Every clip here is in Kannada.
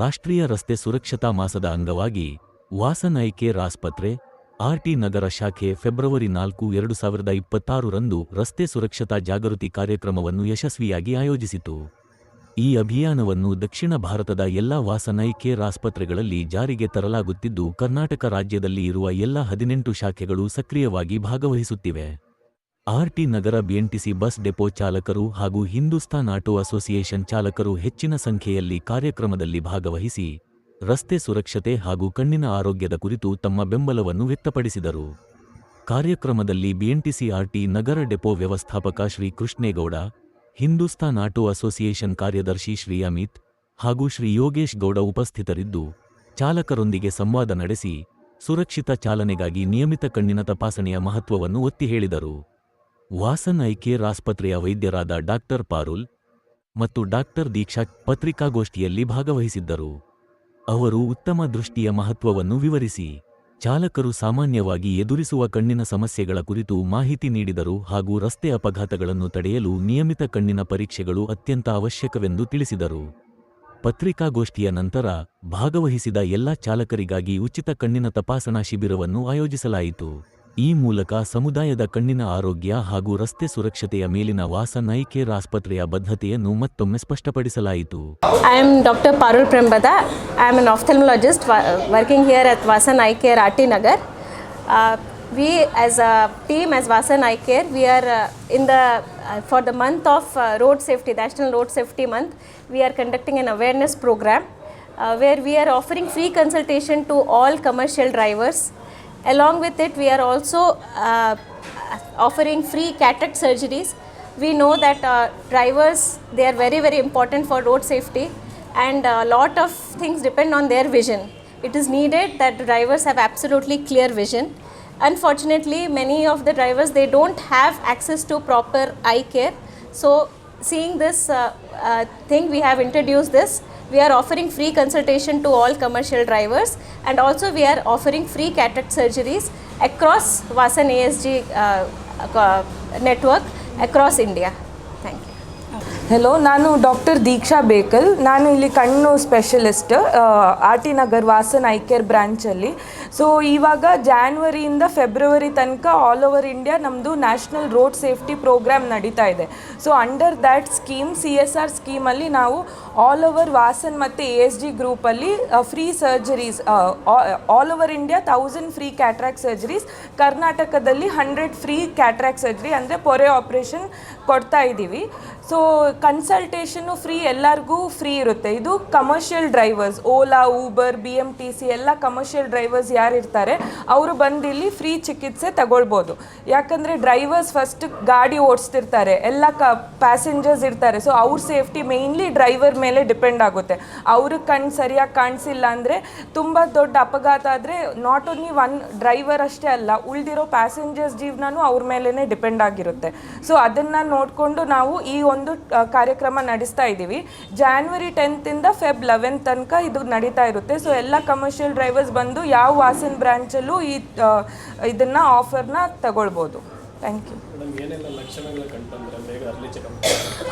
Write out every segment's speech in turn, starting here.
ರಾಷ್ಟ್ರೀಯ ರಸ್ತೆ ಸುರಕ್ಷತಾ ಮಾಸದ ಅಂಗವಾಗಿ ವಾಸನ್ ಐಕೆ ಆಸ್ಪತ್ರೆ ಆರ್ಟಿ ನಗರ ಶಾಖೆ ಫೆಬ್ರವರಿ ನಾಲ್ಕು, ಎರಡು ಸಾವಿರದ ಇಪ್ಪತ್ತಾರರಂದು ರಸ್ತೆ ಸುರಕ್ಷತಾ ಜಾಗೃತಿ ಕಾರ್ಯಕ್ರಮವನ್ನು ಯಶಸ್ವಿಯಾಗಿ ಆಯೋಜಿಸಿತು. ಈ ಅಭಿಯಾನವನ್ನು ದಕ್ಷಿಣ ಭಾರತದ ಎಲ್ಲಾ ವಾಸನ್ ಕೇರ್ ಆಸ್ಪತ್ರೆಗಳಲ್ಲಿ ಜಾರಿಗೆ ತರಲಾಗುತ್ತಿದ್ದು, ಕರ್ನಾಟಕ ರಾಜ್ಯದಲ್ಲಿ ಇರುವ ಎಲ್ಲ ಹದಿನೆಂಟು ಶಾಖೆಗಳು ಸಕ್ರಿಯವಾಗಿ ಭಾಗವಹಿಸುತ್ತಿವೆ. RT Nagar BMTC bus depot ಚಾಲಕರು ಹಾಗೂ ಹಿಂದೂಸ್ತಾನ್ ಆಟೋ ಅಸೋಸಿಯೇಷನ್ ಚಾಲಕರು ಹೆಚ್ಚಿನ ಸಂಖ್ಯೆಯಲ್ಲಿ ಕಾರ್ಯಕ್ರಮದಲ್ಲಿ ಭಾಗವಹಿಸಿ, ರಸ್ತೆ ಸುರಕ್ಷತೆ ಹಾಗೂ ಕಣ್ಣಿನ ಆರೋಗ್ಯದ ಕುರಿತು ತಮ್ಮ ಬೆಂಬಲವನ್ನು ವ್ಯಕ್ತಪಡಿಸಿದರು. ಕಾರ್ಯಕ್ರಮದಲ್ಲಿ ಬಿಎಂಟಿಸಿ ಆರ್ಟಿ ನಗರ ಡೆಪೋ ವ್ಯವಸ್ಥಾಪಕ ಶ್ರೀ ಕೃಷ್ಣೇಗೌಡ, ಹಿಂದೂಸ್ತಾನ್ ಆಟೋ ಅಸೋಸಿಯೇಷನ್ ಕಾರ್ಯದರ್ಶಿ ಶ್ರೀ ಅಮಿತ್ ಹಾಗೂ ಶ್ರೀ ಯೋಗೇಶ್ ಗೌಡ ಉಪಸ್ಥಿತರಿದ್ದು, ಚಾಲಕರೊಂದಿಗೆ ಸಂವಾದ ನಡೆಸಿ, ಸುರಕ್ಷಿತ ಚಾಲನೆಗಾಗಿ ನಿಯಮಿತ ಕಣ್ಣಿನ ತಪಾಸಣೆಯ ಮಹತ್ವವನ್ನು ಒತ್ತಿ ಹೇಳಿದರು. ವಾಸನ್ ಐ ಕೇರ್ ಆಸ್ಪತ್ರೆಯ ವೈದ್ಯರಾದ ಡಾಕ್ಟರ್ ಪಾರುಲ್ ಮತ್ತು ಡಾಕ್ಟರ್ ದೀಕ್ಷಾ ಪತ್ರಿಕಾಗೋಷ್ಠಿಯಲ್ಲಿ ಭಾಗವಹಿಸಿದ್ದರು. ಅವರು ಉತ್ತಮ ದೃಷ್ಟಿಯ ಮಹತ್ವವನ್ನು ವಿವರಿಸಿ, ಚಾಲಕರು ಸಾಮಾನ್ಯವಾಗಿ ಎದುರಿಸುವ ಕಣ್ಣಿನ ಸಮಸ್ಯೆಗಳ ಕುರಿತು ಮಾಹಿತಿ ನೀಡಿದರು ಹಾಗೂ ರಸ್ತೆ ಅಪಘಾತಗಳನ್ನು ತಡೆಯಲು ನಿಯಮಿತ ಕಣ್ಣಿನ ಪರೀಕ್ಷೆಗಳು ಅತ್ಯಂತ ಅವಶ್ಯಕವೆಂದು ತಿಳಿಸಿದರು. ಪತ್ರಿಕಾಗೋಷ್ಠಿಯ ನಂತರ ಭಾಗವಹಿಸಿದ ಎಲ್ಲಾ ಚಾಲಕರಿಗಾಗಿ ಉಚಿತ ಕಣ್ಣಿನ ತಪಾಸಣಾ ಶಿಬಿರವನ್ನು ಆಯೋಜಿಸಲಾಯಿತು. ಈ ಮೂಲಕ ಸಮುದಾಯದ ಕಣ್ಣಿನ ಆರೋಗ್ಯ ಹಾಗೂ ರಸ್ತೆ ಸುರಕ್ಷತೆಯ ಮೇಲಿನ ವಾಸ ನೈಕೆ ಆಸ್ಪತ್ರೆಯ ಬದ್ಧತೆಯನ್ನು ಮತ್ತೊಮ್ಮೆ ಸ್ಪಷ್ಟಪಡಿಸಲಾಯಿತು. I am doctor Parul Prembada I am an ophthalmologist working here at Vasan care R T Nagar we as a team as Vasan care we are in the for the month of road safety national road safety month we are conducting an awareness programme where we are offering free consultation to all commercial drivers Along with it, we are also uh, offering free cataract surgeries. We know that uh, drivers they are very very important for road safety. And a lot of things depend on their vision. It is needed that drivers have absolutely clear vision. Unfortunately many of the drivers they don't have access to proper eye care. So seeing this uh, uh, thing we have introduced this we are offering free consultation to all commercial drivers and also we are offering free cataract surgeries across vasan asg uh, uh, network across India. Hello ನಾನು ಡಾಕ್ಟರ್ ದೀಕ್ಷಾ ಬೇಕಲ್. ನಾನು ಇಲ್ಲಿ ಕಣ್ಣು specialist R T Nagar Vasan eye care ಬ್ರ್ಯಾಂಚಲ್ಲಿ so ಇವಾಗ ಜಾನ್ವರಿಯಿಂದ ಫೆಬ್ರವರಿ ತನಕ ಆಲ್ ಓವರ್ ಇಂಡಿಯಾ ನಮ್ಮದು ನ್ಯಾಷನಲ್ ರೋಡ್ ಸೇಫ್ಟಿ ಪ್ರೋಗ್ರಾಮ್ ನಡೀತಾ ಇದೆ. So under that scheme C S R ಸ್ಕೀಮಲ್ಲಿ ನಾವು ಆಲ್ ಓವರ್ ವಾಸನ್ ಮತ್ತು ಎ ಎಸ್ ಜಿ ಗ್ರೂಪಲ್ಲಿ free surgeries all over India thousand free cataract surgeries ಕರ್ನಾಟಕದಲ್ಲಿ ಹಂಡ್ರೆಡ್ ಫ್ರೀ ಕ್ಯಾಟ್ರಾಕ್ ಸರ್ಜರಿ ಅಂದರೆ ಪೊರೆ ಆಪ್ರೇಷನ್ ಕೊಡ್ತಾ ಇದ್ದೀವಿ ಸೊ ಕನ್ಸಲ್ಟೇಷನು ಫ್ರೀ ಎಲ್ಲರಿಗೂ ಫ್ರೀ ಇರುತ್ತೆ. ಇದು commercial drivers Ola Uber B M T C ಎಲ್ಲ ಕಮರ್ಷಿಯಲ್ ಡ್ರೈವರ್ಸ್ ಯಾರಿರ್ತಾರೆ ಅವರು ಬಂದು ಇಲ್ಲಿ ಫ್ರೀ ಚಿಕಿತ್ಸೆ ತಗೊಳ್ಬೋದು. ಯಾಕಂದರೆ ಡ್ರೈವರ್ಸ್ ಫಸ್ಟ್ ಗಾಡಿ ಓಡಿಸ್ತಿರ್ತಾರೆ, ಎಲ್ಲ ಕ ಪ್ಯಾಸೆಂಜರ್ಸ್ ಇರ್ತಾರೆ. ಸೊ ಅವ್ರ ಸೇಫ್ಟಿ ಮೇಯ್ನ್ಲಿ ಡ್ರೈವರ್ ಮೇಲೆ ಡಿಪೆಂಡ್ ಆಗುತ್ತೆ. ಅವ್ರಿಗೆ ಕಣ್ಣು ಸರಿಯಾಗಿ ಕಾಣಿಸಿಲ್ಲ ಅಂದರೆ ತುಂಬ ದೊಡ್ಡ ಅಪಘಾತ ಆದರೆ ನಾಟ್ ಓನ್ಲಿ ಒನ್ ಡ್ರೈವರ್ ಅಷ್ಟೇ ಅಲ್ಲ, ಉಳಿದಿರೋ ಪ್ಯಾಸೆಂಜರ್ಸ್ ಜೀವನನೂ ಅವ್ರ ಮೇಲೇ ಡಿಪೆಂಡ್ ಆಗಿರುತ್ತೆ. ಸೊ ಅದನ್ನು ನೋಡಿಕೊಂಡು ನಾವು ಈ ಒಂದು ಆ, ಕಾರ್ಯಕ್ರಮ ನಡೆಸ್ತಾ ಇದ್ದೀವಿ. ಜಾನ್ವರಿ ಟೆಂತಿಂದ ಫೆಬ್ ಲೆವೆನ್ ತನಕ ಇದು ನಡೀತಾ ಇರುತ್ತೆ. ಸೊ ಎಲ್ಲ ಕಮರ್ಷಿಯಲ್ ಡ್ರೈವರ್ಸ್ ಬಂದು ಯಾವ ವಾಸನ್ ಬ್ರಾಂಚಲ್ಲೂ ಈ ಇದನ್ನ ಆಫರ್ನ ತಗೊಳ್ಬೋದು. ಥ್ಯಾಂಕ್ ಯು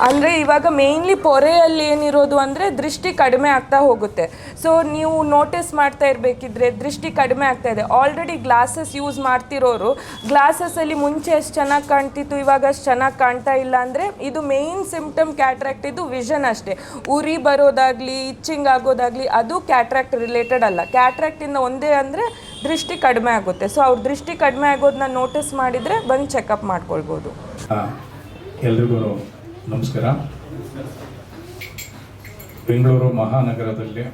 ಅಂದರೆ ಇವಾಗ ಮೇಯ್ನ್ಲಿ ಪೊರೆಯಲ್ಲಿ ಏನಿರೋದು ಅಂದರೆ ದೃಷ್ಟಿ ಕಡಿಮೆ ಆಗ್ತಾ ಹೋಗುತ್ತೆ. ಸೊ ನೀವು ನೋಟಿಸ್ ಮಾಡ್ತಾ ಇರಬೇಕಿದ್ರೆ ದೃಷ್ಟಿ ಕಡಿಮೆ ಆಗ್ತಾ ಇದೆ. ಆಲ್ರೆಡಿ ಗ್ಲಾಸಸ್ ಯೂಸ್ ಮಾಡ್ತಿರೋರು ಗ್ಲಾಸಸ್ಸಲ್ಲಿ ಮುಂಚೆ ಎಷ್ಟು ಚೆನ್ನಾಗಿ ಕಾಣ್ತಿತ್ತು ಇವಾಗ ಅಷ್ಟು ಚೆನ್ನಾಗಿ ಕಾಣ್ತಾ ಇಲ್ಲ ಅಂದರೆ ಇದು ಮೇಯ್ನ್ ಸಿಂಪ್ಟಮ್ ಕ್ಯಾಟ್ರಾಕ್ಟ್ ಇದು ವಿಷನ್ ಅಷ್ಟೇ. ಉರಿ ಬರೋದಾಗಲಿ ಇಚ್ಚಿಂಗ್ ಆಗೋದಾಗಲಿ ಅದು ಕ್ಯಾಟ್ರಾಕ್ಟ್ ರಿಲೇಟೆಡ್ ಅಲ್ಲ. ಕ್ಯಾಟ್ರಾಕ್ಟಿಂದ ಒಂದೇ ಅಂದರೆ ದೃಷ್ಟಿ ಕಡಿಮೆ ಆಗುತ್ತೆ. ಸೊ ಅವ್ರ ದೃಷ್ಟಿ ಕಡಿಮೆ ಆಗೋದನ್ನ ನೋಟಿಸ್ ಮಾಡಿದರೆ ಬಂದು ಚೆಕಪ್ ಮಾಡ್ಕೊಳ್ಬೋದು. ಎಲ್ರಿಗೂ ನಮಸ್ಕಾರ. ಬೆಂಗಳೂರು ಮಹಾನಗರದಲ್ಲಿ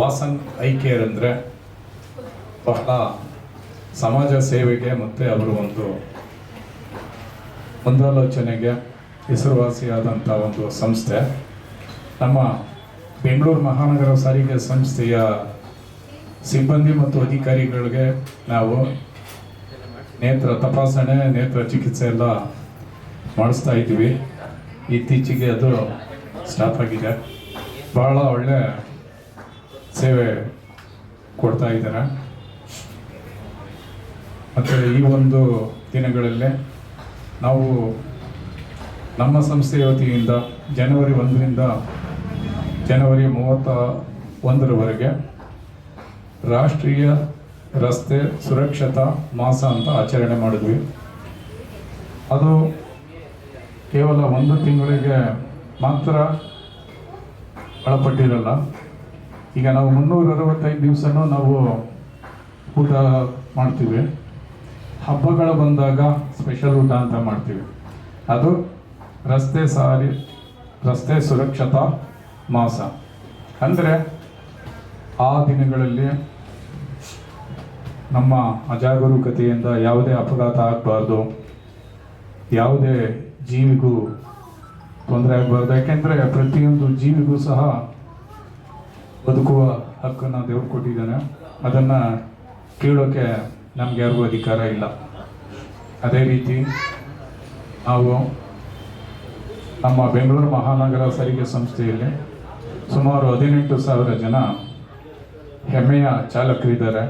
ವಾಸನ್ ಐ ಕೇರ್ ಅಂದರೆ ಬಹಳ ಸಮಾಜ ಸೇವೆಗೆ ಮತ್ತು ಅವರು ಒಂದು ಮುಂದಾಲೋಚನೆಗೆ ಹೆಸರುವಾಸಿಯಾದಂಥ ಒಂದು ಸಂಸ್ಥೆ. ನಮ್ಮ ಬೆಂಗಳೂರು ಮಹಾನಗರ ಸಾರಿಗೆ ಸಂಸ್ಥೆಯ ಸಿಬ್ಬಂದಿ ಮತ್ತು ಅಧಿಕಾರಿಗಳಿಗೆ ನಾವು ನೇತ್ರ ತಪಾಸಣೆ, ನೇತ್ರ ಚಿಕಿತ್ಸೆ ಎಲ್ಲ ಮಾಡಿಸ್ತಾ ಇದ್ದೀವಿ. ಇತ್ತೀಚೆಗೆ ಅದು ಸ್ಟಾಪ್ ಆಗಿದೆ. ಭಾಳ ಒಳ್ಳೆ ಸೇವೆ ಕೊಡ್ತಾ ಇದ್ದಾರೆ. ಮತ್ತು ಈ ಒಂದು ದಿನಗಳಲ್ಲಿ ನಾವು ನಮ್ಮ ಸಂಸ್ಥೆಯ ವತಿಯಿಂದ ಜನವರಿ ಒಂದರಿಂದ ಜನವರಿ ಮೂವತ್ತ ಒಂದರವರೆಗೆ ರಾಷ್ಟ್ರೀಯ ರಸ್ತೆ ಸುರಕ್ಷತಾ ಮಾಸ ಅಂತ ಆಚರಣೆ ಮಾಡಿದ್ವಿ. ಅದು ಕೇವಲ ಒಂದು ತಿಂಗಳಿಗೆ ಮಾತ್ರ ಒಳಪಟ್ಟಿರಲ್ಲ. ಈಗ ನಾವು ಮುನ್ನೂರ ಅರವತ್ತೈದು ದಿವಸನೂ ನಾವು ಊಟ ಮಾಡ್ತೀವಿ. ಹಬ್ಬಗಳು ಬಂದಾಗ ಸ್ಪೆಷಲ್ ಊಟ ಅಂತ ಮಾಡ್ತೀವಿ. ಅದು ರಸ್ತೆ ಸಾರಿ, ರಸ್ತೆ ಸುರಕ್ಷತಾ ಮಾಸ. ಅಂದರೆ ಆ ದಿನಗಳಲ್ಲಿ ನಮ್ಮ ಅಜಾಗರೂಕತೆಯಿಂದ ಯಾವುದೇ ಅಪಘಾತ ಆಗಬಾರ್ದು. ಯಾವುದೇ ಜೀವಿಗೂ ತೊಂದರೆ ಆಗಬಾರ್ದು. ಯಾಕೆಂದರೆ ಪ್ರತಿಯೊಂದು ಜೀವಿಗೂ ಸಹ ಬದುಕುವ ಹಕ್ಕನ್ನು ದೇವರು ಕೊಟ್ಟಿದ್ದಾನೆ. ಅದನ್ನು ಕೇಳೋಕ್ಕೆ ನಮ್ಗೆ ಯಾರಿಗೂ ಅಧಿಕಾರ ಇಲ್ಲ. ಅದೇ ರೀತಿ ನಾವು ನಮ್ಮ ಬೆಂಗಳೂರು ಮಹಾನಗರ ಸಾರಿಗೆ ಸಂಸ್ಥೆಯಲ್ಲಿ ಸುಮಾರು ಹದಿನೆಂಟು ಸಾವಿರ ಜನ ಹೆಮ್ಮೆಯ ಚಾಲಕರಿದ್ದಾರೆ